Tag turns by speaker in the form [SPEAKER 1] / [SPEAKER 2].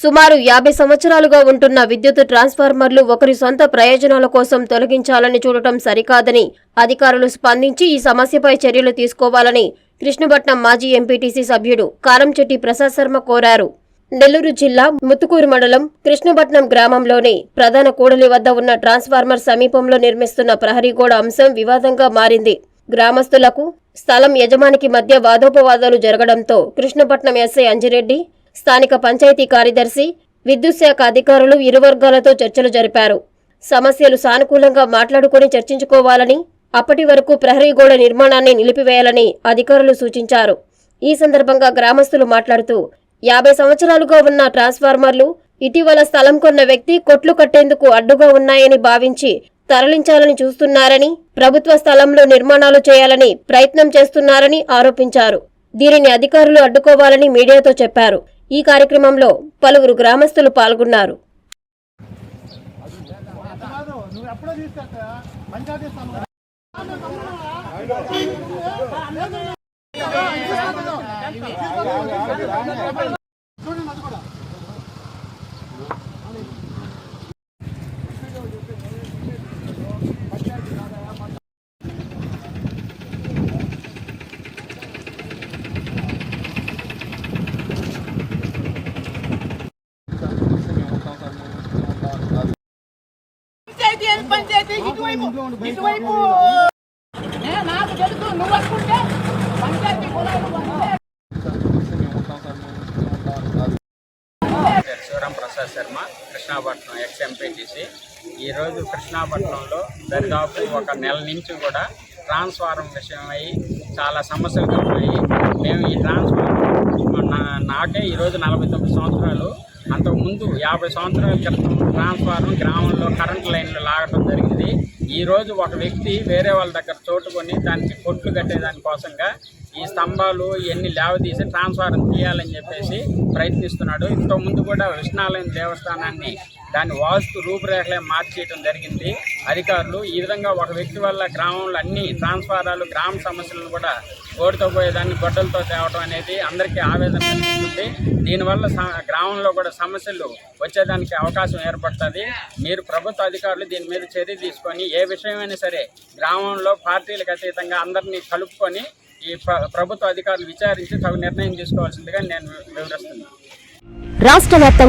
[SPEAKER 1] సుమారు యాభై సంవత్సరాలుగా ఉంటున్న విద్యుత్ ట్రాన్స్ఫార్మర్లు ఒకరి సొంత ప్రయోజనాల కోసం తొలగించాలని చూడటం సరికాదని అధికారులు స్పందించి ఈ సమస్యపై చర్యలు తీసుకోవాలని కృష్ణపట్నం మాజీ ఎంపీటీసీ సభ్యుడు కారంచెట్టి ప్రసాద్ శర్మ కోరారు. నెల్లూరు జిల్లా ముత్తుకూరు మండలం కృష్ణపట్నం గ్రామంలోని ప్రధాన కూడలి వద్ద ఉన్న ట్రాన్స్ఫార్మర్ సమీపంలో నిర్మిస్తున్న ప్రహరీ గోడ అంశం వివాదంగా మారింది. గ్రామస్తులకు స్థలం యజమానికి మధ్య వాదోపవాదాలు జరగడంతో కృష్ణపట్నం ఎస్ఐ అంజిరెడ్డి స్థానిక పంచాయతీ కార్యదర్శి విద్యుత్ శాఖ అధికారులు ఇరు వర్గాలతో చర్చలు జరిపారు. సమస్యలు సానుకూలంగా మాట్లాడుకుని చర్చించుకోవాలని అప్పటి వరకు ప్రహరీ గోడ నిర్మాణాన్ని నిలిపివేయాలని అధికారులు సూచించారు. ఈ సందర్భంగా గ్రామస్తులు మాట్లాడుతూ యాభై సంవత్సరాలుగా ఉన్న ట్రాన్స్ఫార్మర్లు ఇటీవల స్థలం కొన్న వ్యక్తి కొట్లు కట్టేందుకు అడ్డుగా ఉన్నాయని భావించి తరలించాలని చూస్తున్నారని ప్రభుత్వ స్థలంలో నిర్మాణాలు చేయాలని ప్రయత్నం చేస్తున్నారని ఆరోపించారు. దీనిని అధికారులు అడ్డుకోవాలని మీడియాతో చెప్పారు. ఈ కార్యక్రమంలో పలువురు గ్రామస్తులు పాల్గొన్నారు
[SPEAKER 2] కాదు నువ్వు ఎప్పుడో తీసుకెళ్తా పంచాయతీ స్థలం చూడండి అది కూడా
[SPEAKER 3] పంచాయతీ ఇటువైపు ఇటువైపు. నాకు తెలుసు నువ్వు అనుకుంటే పంచాయతీ
[SPEAKER 4] శివరాం ప్రసాద్ శర్మ కృష్ణాపట్నం ఎక్స్ ఎంపీటీసీ ఈరోజు కృష్ణాపట్నంలో దరిదాపు ఒక నెల నుంచి కూడా ట్రాన్స్ఫారం విషయమై చాలా సమస్యలు ఉన్నాయి మేము ఈ ట్రాన్స్ఫారం నా- నాకే ఈరోజు నలభై తొమ్మిది సంవత్సరాలు. అంతకుముందు యాభై సంవత్సరాల క్రితం ట్రాన్స్ఫారం గ్రామంలో కరెంట్ లైన్లు లాగడం జరిగింది. ఈరోజు ఒక వ్యక్తి వేరే వాళ్ళ దగ్గర చోటుకొని దానికి కొట్లు కట్టేదాని కోసంగా ఈ స్తంభాలు ఇవన్నీ లేవదీసి ట్రాన్స్ఫారం తీయాలని చెప్పేసి ప్రయత్నిస్తున్నాడు. ఇంతకుముందు కూడా కృష్ణాలయం దేవస్థానాన్ని దాని వాస్తు రూపురేఖలే మార్చేయడం జరిగింది. అధికారులు ఈ విధంగా ఒక వ్యక్తి వల్ల గ్రామంలో అన్ని ట్రాన్స్ఫారాలు గ్రామ సమస్యలను కూడా ఓడితో పోయేదాన్ని గొడ్డలతో తేవడం అనేది అందరికీ ఆవేదన కలిగిస్తుంది. దీనివల్ల గ్రామంలో కూడా సమస్యలు వచ్చేదానికి అవకాశం ఏర్పడుతుంది. మీరు ప్రభుత్వ అధికారులు దీని మీద చర్య తీసుకొని ఏ విషయమైనా సరే గ్రామంలో పార్టీలకు అతీతంగా అందరినీ కలుపుకొని ఈ ప్ర- ప్రభుత్వ అధికారులు విచారించి తగు నిర్ణయం తీసుకోవాల్సిందిగా నేను వివరిస్తున్నాను.
[SPEAKER 1] రాష్ట్ర